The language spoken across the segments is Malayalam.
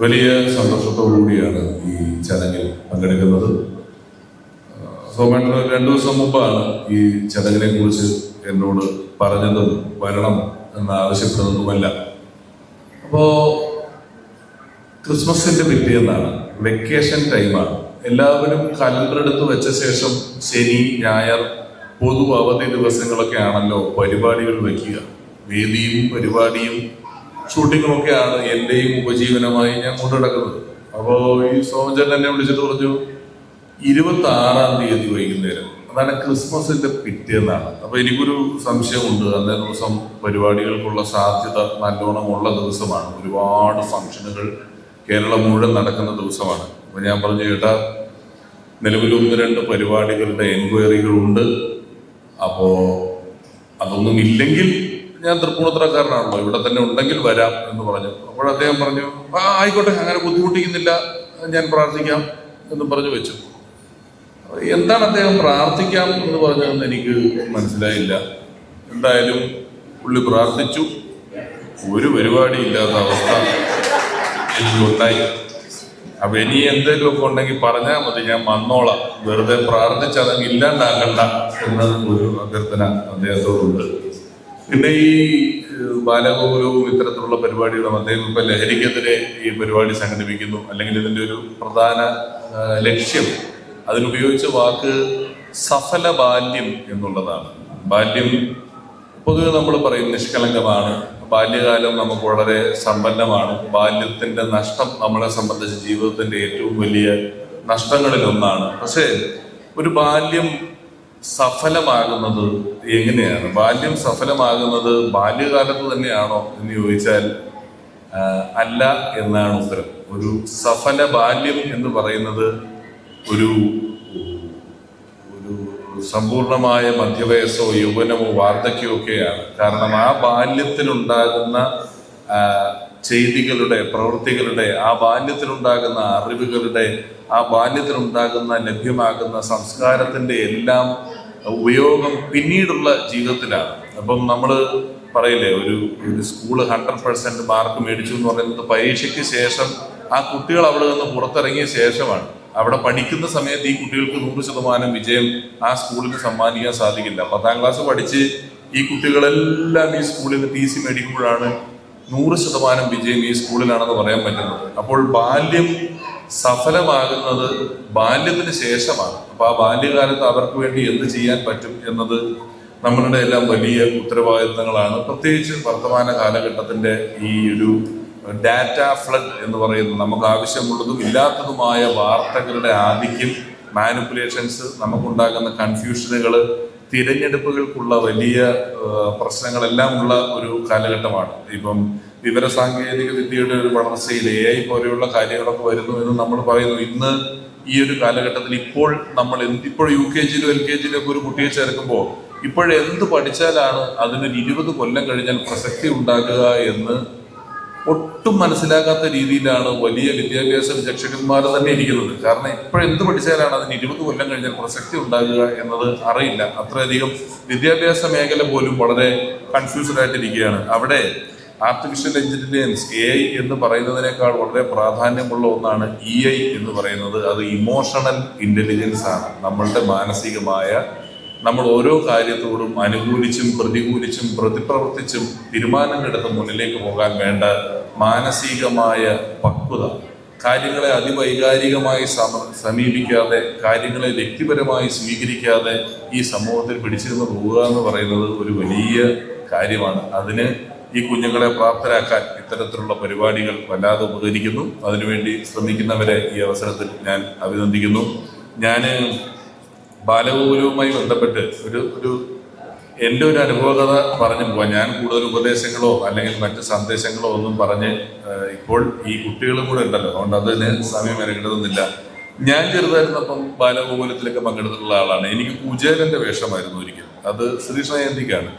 വലിയ സന്തോഷത്തോടു കൂടിയാണ് ഈ ചടങ്ങിൽ പങ്കെടുക്കുന്നത്. സോമേട്ടൻ രണ്ടു ദിവസം മുമ്പാണ് ഈ ചടങ്ങിനെ കുറിച്ച് എന്നോട് പറഞ്ഞതും വരണം എന്ന് ആവശ്യപ്പെടുന്നതുമല്ല അപ്പോ ക്രിസ്മസിന്റെ പിറ്റേന്നാണ് വെക്കേഷൻ ടൈമാണ്. എല്ലാവരും കലണ്ടർ എടുത്ത് വെച്ച ശേഷം ശനി ഞായർ പൊതു അവധി ദിവസങ്ങളൊക്കെ ആണല്ലോ പരിപാടികൾ വെക്കുക. വേദിയും പരിപാടിയും ഷൂട്ടിങ്ങുമൊക്കെയാണ് എന്റെയും ഉപജീവനമായി ഞാൻ കൊണ്ടുനടക്കുന്നത്. അപ്പോൾ അപ്പോ ഈ സോമചേട്ടൻ എന്നെ വിളിച്ചിട്ട് പറഞ്ഞു ഇരുപത്തി ആറാം തീയതി വൈകുന്നേരം. അതാണ് ക്രിസ്മസിന്റെ പിറ്റേന്നാണ്. അപ്പൊ എനിക്കൊരു സംശയമുണ്ട്. അന്നേ ദിവസം പരിപാടികൾക്കുള്ള സാധ്യത നല്ലോണം ഉള്ള ദിവസമാണ്. ഒരുപാട് ഫംഗ്ഷനുകൾ കേരളം മുഴുവൻ നടക്കുന്ന ദിവസമാണ്. അപ്പൊ ഞാൻ പറഞ്ഞു ചേട്ടാ നിലവിൽ ഒന്ന് രണ്ട് പരിപാടികളുടെ എൻക്വയറികളുണ്ട്. അപ്പോ അതൊന്നും ഇല്ലെങ്കിൽ ഞാൻ തൃപ്പൂണിത്തറക്കാരനാണല്ലോ ഇവിടെ തന്നെ ഉണ്ടെങ്കിൽ വരാം എന്ന് പറഞ്ഞു. അപ്പോൾ അദ്ദേഹം പറഞ്ഞു ആ ആയിക്കോട്ടെ അങ്ങനെ ബുദ്ധിമുട്ടിക്കുന്നില്ല ഞാൻ പ്രാർത്ഥിക്കാം എന്ന് പറഞ്ഞു വെച്ചു. എന്താണ് അദ്ദേഹം പ്രാർത്ഥിക്കാം എന്ന് പറഞ്ഞതെന്ന് എനിക്ക് മനസ്സിലായില്ല. എന്തായാലും പുള്ളി പ്രാർത്ഥിച്ചു. ഒരു പരിപാടി ഇല്ലാത്ത അവസ്ഥ എനിക്കുണ്ടായി. അപ്പൊ ഇനി എന്തെങ്കിലുമൊക്കെ ഉണ്ടെങ്കിൽ പറഞ്ഞാൽ മതി ഞാൻ വന്നോളാം. വെറുതെ പ്രാർത്ഥിച്ചതങ്ങ് ഇല്ലാണ്ടാകണ്ട എന്ന ഒരു അഭ്യർത്ഥന അദ്ദേഹത്തോടുണ്ട്. പിന്നെ ഈ ബാലഗോകുലവും ഇത്തരത്തിലുള്ള പരിപാടികളും അദ്ദേഹം ഇപ്പൊ ലഹരിക്കെതിരെ ഈ പരിപാടി സംഘടിപ്പിക്കുന്നു. അല്ലെങ്കിൽ ഇതിന്റെ ഒരു പ്രധാന ലക്ഷ്യം അതിനുപയോഗിച്ച വാക്ക് സഫല ബാല്യം എന്നുള്ളതാണ്. ബാല്യം പൊതുവെ നമ്മൾ പറയും നിഷ്കളങ്കമാണ്. ബാല്യകാലം നമുക്ക് വളരെ സമ്പന്നമാണ്. ബാല്യത്തിന്റെ നഷ്ടം നമ്മളെ സംബന്ധിച്ച് ജീവിതത്തിന്റെ ഏറ്റവും വലിയ നഷ്ടങ്ങളിൽ ഒന്നാണ് പക്ഷേ ഒരു ബാല്യം സഫലമാകുന്നത് എങ്ങനെയാണ്? ബാല്യം സഫലമാകുന്നത് ബാല്യകാലത്ത് തന്നെയാണോ എന്ന് ചോദിച്ചാൽ അല്ല എന്നാണ് ഉത്തരം. ഒരു സഫല ബാല്യം എന്ന് പറയുന്നത് ഒരു ഒരു സമ്പൂർണമായ മധ്യവയസ്സോ യൗവനമോ വാർദ്ധക്യമോ ഒക്കെയാണ് കാരണം ആ ബാല്യത്തിനുണ്ടാകുന്ന ആ, ചെയ്തികളുടെ പ്രവൃത്തികളുടെ ആ ബാല്യത്തിലുണ്ടാകുന്ന അറിവുകളുടെ ആ ബാല്യത്തിലുണ്ടാകുന്ന ലഭ്യമാകുന്ന സംസ്കാരത്തിന്റെ എല്ലാം ഉപയോഗം പിന്നീടുള്ള ജീവിതത്തിലാണ്. അപ്പം നമ്മൾ പറയില്ലേ ഒരു ഒരു സ്കൂൾ ഹൺഡ്രഡ് പെർസെന്റ് മാർക്ക് മേടിച്ചു എന്ന് പറയുന്നത് പരീക്ഷയ്ക്ക് ശേഷം ആ കുട്ടികൾ അവിടെ നിന്ന് പുറത്തിറങ്ങിയ ശേഷമാണ്. അവിടെ പഠിക്കുന്ന സമയത്ത് ഈ കുട്ടികൾക്ക് നൂറ് ശതമാനം വിജയം ആ സ്കൂളിന് സമ്മാനിക്കാൻ സാധിക്കില്ല. പത്താം ക്ലാസ് പഠിച്ച് ഈ കുട്ടികളെല്ലാം ഈ സ്കൂളിൽ നിന്ന് ടി സി മേടിക്കുമ്പോഴാണ് നൂറ് ശതമാനം വിജയം ഈ സ്കൂളിലാണെന്ന് പറയാൻ പറ്റുന്നത് അപ്പോൾ ബാല്യം സഫലമാകുന്നത് ബാല്യത്തിന് ശേഷമാണ്. അപ്പൊ ആ ബാല്യകാലത്ത് അവർക്ക് വേണ്ടി എന്ത് ചെയ്യാൻ പറ്റും എന്നത് നമ്മളുടെ എല്ലാം വലിയ ഉത്തരവാദിത്തങ്ങളാണ്. പ്രത്യേകിച്ച് വർത്തമാന കാലഘട്ടത്തിന്റെ ഈ ഒരു ഡാറ്റ ഫ്ലഡ് എന്ന് പറയുന്നത് നമുക്ക് ആവശ്യമുള്ളതും ഇല്ലാത്തതുമായ വാർത്തകളുടെ ആധിക്യം മാനിപ്പുലേഷൻസ് നമുക്കുണ്ടാകുന്ന കൺഫ്യൂഷനുകൾ തിരഞ്ഞെടുപ്പുകൾക്കുള്ള വലിയ പ്രശ്നങ്ങളെല്ലാം ഉള്ള ഒരു കാലഘട്ടമാണ്. ഇപ്പം വിവരസാങ്കേതിക വിദ്യയുടെ ഒരു വളർച്ചയിൽ എ ഐ പോലെയുള്ള കാര്യങ്ങളൊക്കെ വരുന്നു എന്ന് നമ്മൾ പറയുന്നു. ഇന്ന് ഈ ഒരു കാലഘട്ടത്തിൽ ഇപ്പോൾ നമ്മൾ എന്ത് ഇപ്പോൾ യു കെ ജിയിലും എൽ കെ ജിയിലും ഒക്കെ ഒരു കുട്ടിയെ ചേർക്കുമ്പോൾ ഇപ്പോഴെന്ത് പഠിച്ചാലാണ് അതിനൊരു ഇരുപത് കൊല്ലം കഴിഞ്ഞാൽ പ്രസക്തി ഉണ്ടാകുക എന്ന് ഒട്ടും മനസ്സിലാകാത്ത രീതിയിലാണ് വലിയ വിദ്യാഭ്യാസ വിചക്ഷകന്മാർ തന്നെ ഇരിക്കുന്നത്. കാരണം ഇപ്പോഴെന്ത് പഠിച്ചാലാണ് അതിന് ഇരുപത് കൊല്ലം കഴിഞ്ഞാൽ പ്രസക്തി ഉണ്ടാകുക എന്നത് അറിയില്ല. അത്രയധികം വിദ്യാഭ്യാസ മേഖല പോലും വളരെ കൺഫ്യൂസ്ഡ് ആയിട്ടിരിക്കുകയാണ്. അവിടെ ആർട്ടിഫിഷ്യൽ ഇന്റലിജൻസ് എ ഐ എന്ന് പറയുന്നതിനേക്കാൾ വളരെ പ്രാധാന്യമുള്ള ഒന്നാണ് ഇ ഐ എന്ന് പറയുന്നത്. അത് ഇമോഷണൽ ഇന്റലിജൻസ് ആണ്. നമ്മളുടെ മാനസികമായ നമ്മൾ ഓരോ കാര്യത്തോടും അനുകൂലിച്ചും പ്രതികൂലിച്ചും പ്രതിപ്രവർത്തിച്ചും തീരുമാനങ്ങളെടുത്ത് മുന്നിലേക്ക് പോകാൻ വേണ്ട മാനസികമായ പക്വത കാര്യങ്ങളെ അതിവൈകാരികമായി സമ സമീപിക്കാതെ കാര്യങ്ങളെ വ്യക്തിപരമായി സ്വീകരിക്കാതെ ഈ സമൂഹത്തിൽ പിടിച്ചിരുന്ന് പോവുക എന്ന് പറയുന്നത് ഒരു വലിയ കാര്യമാണ്. അതിന് ഈ കുഞ്ഞുങ്ങളെ പ്രാപ്തരാക്കാൻ ഇത്തരത്തിലുള്ള പരിപാടികൾ വല്ലാതെ ഉപകരിക്കുന്നു. അതിനുവേണ്ടി ശ്രമിക്കുന്നവരെ ഈ അവസരത്തിൽ ഞാൻ അഭിനന്ദിക്കുന്നു. ഞാൻ ബാലഗോകുലവുമായി ബന്ധപ്പെട്ട് ഒരു ഒരു എന്റെ ഒരു അനുഭവകഥ പറഞ്ഞു പോവാം. ഞാൻ കൂടുതൽ ഉപദേശങ്ങളോ അല്ലെങ്കിൽ മറ്റ് സന്ദേശങ്ങളോ ഒന്നും പറഞ്ഞ് ഇപ്പോൾ ഈ കുട്ടികളും കൂടെ ഉണ്ടല്ലോ. അതുകൊണ്ട് അതിന് സമയം ഇറങ്ങേണ്ടതെന്നില്ല ഞാൻ ചെറുതായിരുന്നപ്പം ബാലഗോകുലത്തിലൊക്കെ പങ്കെടുത്തിട്ടുള്ള ആളാണ്. എനിക്ക് കുചേലന്റെ വേഷമായിരുന്നു ഒരിക്കൽ. അത് ശ്രീകൃഷ്ണ ജയന്തിക്കാണ്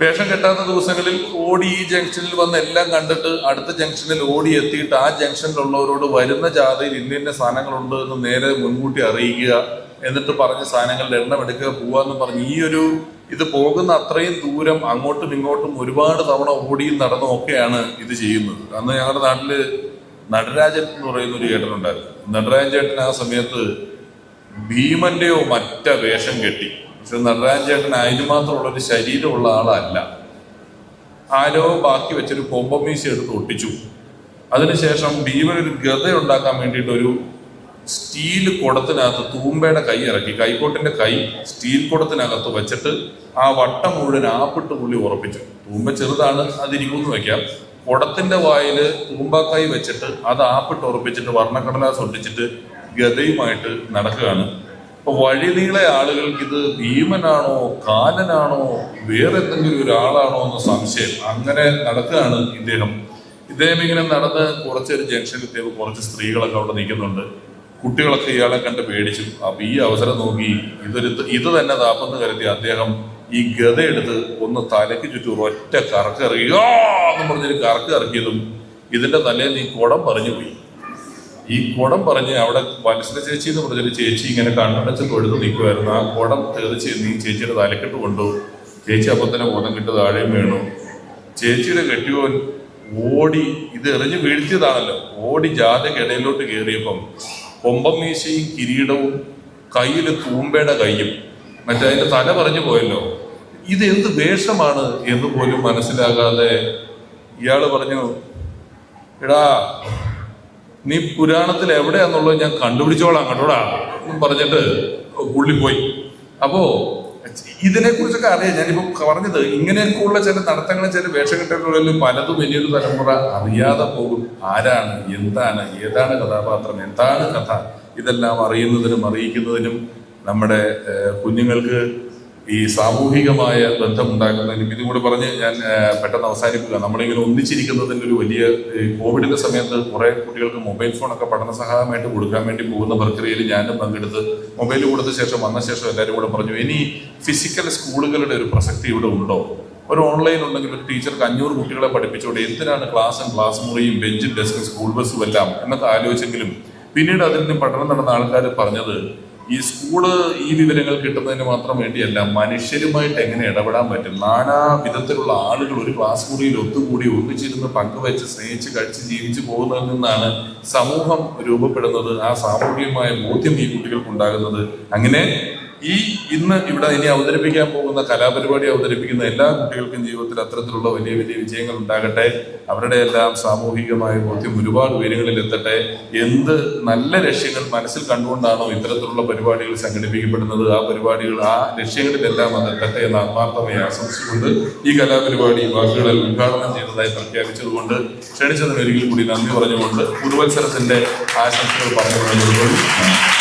വേഷം കെട്ടാത്ത ദിവസങ്ങളിൽ ഓടി ഈ ജംഗ്ഷനിൽ വന്ന് എല്ലാം കണ്ടിട്ട് അടുത്ത ജംഗ്ഷനിൽ ഓടി എത്തിയിട്ട് ആ ജംഗ്ഷനിലുള്ളവരോട് വരുന്ന ജാഥയിൽ ഇന്ന ഇന്ന സാധനങ്ങളുണ്ട് എന്ന് നേരെ മുൻകൂട്ടി അറിയിക്കുക. എന്നിട്ട് പറഞ്ഞ സാധനങ്ങളുടെ എണ്ണം എടുക്കുക പോവാന്ന് പറഞ്ഞ് ഈ ഒരു ഇത് പോകുന്ന അത്രയും ദൂരം അങ്ങോട്ടും ഇങ്ങോട്ടും ഒരുപാട് തവണ ഓടിയും നടന്നും ഒക്കെയാണ് ഇത് ചെയ്യുന്നത്. അന്ന് ഞങ്ങളുടെ നാട്ടിൽ നടരാജൻ എന്ന് പറയുന്ന ഒരു ചേട്ടനുണ്ടായിരുന്നു. നടരാജൻ ചേട്ടൻ ആ സമയത്ത് ഭീമന്റെയോ മറ്റ വേഷം കെട്ടി. പക്ഷെ നടരാജൻ ചേട്ടൻ അതിന് മാത്രമുള്ള ഒരു ശരീരമുള്ള ആളല്ല. ആരോ ബാക്കി വെച്ചൊരു കൊമ്പമീശ എടുത്ത് ഒട്ടിച്ചു. അതിനുശേഷം ഭീമൻ ഒരു ഗത ഉണ്ടാക്കാൻ വേണ്ടിയിട്ട് ഒരു സ്റ്റീൽ കുടത്തിനകത്ത് തൂമ്പയുടെ കൈ ഇറക്കി കൈക്കോട്ടിന്റെ കൈ സ്റ്റീൽ കുടത്തിനകത്ത് വെച്ചിട്ട് ആ വട്ടം മുഴുവൻ ആപ്പിട്ട് പുള്ളി ഉറപ്പിച്ചു. തൂമ്പ ചെറുതാണ് അതിരിക്കുന്നു വെക്കാം. കുടത്തിന്റെ വായിൽ തൂമ്പാക്കായി വെച്ചിട്ട് അത് ആപ്പിട്ട് ഉറപ്പിച്ചിട്ട് വർണക്കടലാസ് ഒട്ടിച്ചിട്ട് ഗതയുമായിട്ട് നടക്കുകയാണ്. അപ്പൊ വഴിനീളെ ആളുകൾക്ക് ഇത് ഭീമനാണോ കാലനാണോ വേറെ എന്തെങ്കിലും ഒരാളാണോ എന്ന സംശയം അങ്ങനെ നടക്കുകയാണ് ഇദ്ദേഹം. ഇദ്ദേഹം ഇങ്ങനെ നടന്ന് കുറച്ചൊരു ജംഗ്ഷനിൽ എത്തിയപ്പോൾ കുറച്ച് സ്ത്രീകളൊക്കെ അവിടെ നിൽക്കുന്നുണ്ട്. കുട്ടികളൊക്കെ ഇയാളെ കണ്ട് പേടിച്ചു. അപ്പൊ ഈ അവസരം നോക്കി ഇതൊരു ഇത് തന്നെ താപ്പെന്ന് കരുതി അദ്ദേഹം ഈ ഗത എടുത്ത് ഒന്ന് തലയ്ക്ക് ചുറ്റും ഒറ്റ കറക്ക് എന്ന് പറഞ്ഞൊരു കറക്ക് ഇറക്കിയതും ഇതിന്റെ തലേന്ന് ഈ കുടം പറഞ്ഞു പോയി. ഈ കുടം പറഞ്ഞ് അവിടെ വത്സര ചേച്ചി എന്ന് പറഞ്ഞൊരു ചേച്ചി ഇങ്ങനെ കണ്ണടച്ച് തൊഴുത് നിൽക്കുമായിരുന്നു ആ കുടം തെറിച്ച് നീ ചേച്ചിയുടെ തലക്കെട്ട് കൊണ്ടു. ചേച്ചി അപ്പം തന്നെ ബോധം കിട്ട് താഴെയും വീണു. ചേച്ചിയുടെ കെട്ടിയോൻ ഓടി ഇത് എറിഞ്ഞ് വീഴ്ത്തിയതാണല്ലോ. ഓടി ജാഥക്കിടയിലോട്ട് കയറിയപ്പം കൊമ്പം മീശയും കിരീടവും കയ്യിൽ തൂമ്പയുടെ കയ്യും. മറ്റേ അതിന്റെ തല പറഞ്ഞു പോയല്ലോ. ഇത് എന്ത് വേഷമാണ് എന്ന് പോലും മനസ്സിലാകാതെ ഇയാൾ പറഞ്ഞു എടാ നീ പുരാണത്തിൽ എവിടെയാന്നുള്ളത് ഞാൻ കണ്ടുപിടിച്ചോളാം കേട്ടോടാ എന്നും പറഞ്ഞിട്ട് പുള്ളി പോയി. അപ്പോ ഇതിനെ കുറിച്ചൊക്കെ അറിയാം. ഞാനിപ്പോൾ പറഞ്ഞത് ഇങ്ങനെയൊക്കെയുള്ള ചില നടത്തങ്ങളും ചില വേഷകെട്ടുകളിലും പലതും വലിയൊരു തലമുറ അറിയാതെ പോകും. ആരാണ് എന്താണ് ഏതാണ് കഥാപാത്രം എന്താണ് കഥ? ഇതെല്ലാം അറിയുന്നതിനും അറിയിക്കുന്നതിനും നമ്മുടെ കുഞ്ഞുങ്ങൾക്ക് ഈ സാമൂഹികമായ ബന്ധമുണ്ടാക്കുന്നതിനും ഇതും കൂടെ പറഞ്ഞ് ഞാൻ പെട്ടെന്ന് അവസാനിപ്പിക്കുക നമ്മളിങ്ങനെ ഒന്നിച്ചിരിക്കുന്നതിന്റെ ഒരു വലിയ കോവിഡിന്റെ സമയത്ത് കുറേ കുട്ടികൾക്ക് മൊബൈൽ ഫോണൊക്കെ പഠന സഹായമായിട്ട് കൊടുക്കാൻ വേണ്ടി പോകുന്ന പ്രക്രിയയിൽ ഞാനും പങ്കെടുത്ത് മൊബൈൽ കൊടുത്ത ശേഷം വന്ന ശേഷം എല്ലാവരും കൂടെ പറഞ്ഞു ഇനി ഫിസിക്കൽ സ്കൂളുകളുടെ ഒരു പ്രസക്തി ഇവിടെ ഉണ്ടോ? ഒരു ഓൺലൈൻ ഉണ്ടെങ്കിൽ ഒരു ടീച്ചർക്ക് അഞ്ഞൂറ് കുട്ടികളെ പഠിപ്പിച്ചുകൊണ്ട് എന്തിനാണ് ക്ലാസ്സും ക്ലാസ് മുറിയും ബെഞ്ചും ഡെസ്കും സ്കൂൾ ബസ്സും എല്ലാം എന്നൊക്കെ ആലോചിച്ചെങ്കിലും പിന്നീട് അതിൽ അതിന് പഠനം നടന്ന ആൾക്കാർ പറഞ്ഞത് ഈ സ്കൂൾ ഈ വിവരങ്ങൾ കിട്ടുന്നതിന് മാത്രം വേണ്ടിയല്ല മനുഷ്യരുമായിട്ട് എങ്ങനെ ഇടപെടാൻ പറ്റും? നാനാ വിധത്തിലുള്ള ആളുകൾ ഒരു ക്ലാസ് മുറിയിൽ ഒത്തുകൂടി ഒന്നിച്ചിരുന്ന് പങ്കുവെച്ച് സ്നേഹിച്ച് കഴിച്ച് ജീവിച്ചു പോകുന്നതിൽ നിന്നാണ് സമൂഹം രൂപപ്പെടുന്നത് ആ സാമൂഹികമായ ബോധ്യം ഈ കുട്ടികൾക്ക് ഉണ്ടാകുന്നത്. അങ്ങനെ ഈ ഇന്ന് ഇവിടെ ഇനി അവതരിപ്പിക്കാൻ പോകുന്ന കലാപരിപാടി അവതരിപ്പിക്കുന്ന എല്ലാ കുട്ടികൾക്കും ജീവിതത്തിൽ അത്തരത്തിലുള്ള വലിയ വലിയ വിജയങ്ങൾ ഉണ്ടാകട്ടെ. അവരുടെ എല്ലാം സാമൂഹികമായ ബോധ്യം ഒരുപാട് ഉയരങ്ങളിൽ എത്തട്ടെ. എന്ത് നല്ല ലക്ഷ്യങ്ങൾ മനസ്സിൽ കണ്ടുകൊണ്ടാണോ ഇത്തരത്തിലുള്ള പരിപാടികൾ സംഘടിപ്പിക്കപ്പെടുന്നത്? ആ പരിപാടികൾ ആ ലക്ഷ്യങ്ങളിലെല്ലാം അത് എത്തട്ടെ എന്ന് ആത്മാർത്ഥമായി ആശംസിച്ചുകൊണ്ട് ഈ കലാപരിപാടി വാക്കുകളിൽ ഉദ്ഘാടനം ചെയ്തതായി പ്രഖ്യാപിച്ചതുകൊണ്ട് ക്ഷണിച്ചതിന് ഒരിക്കൽ കൂടി നന്ദി പറഞ്ഞുകൊണ്ട് പുതുവത്സരത്തിന്റെ ആശംസകൾ പറഞ്ഞു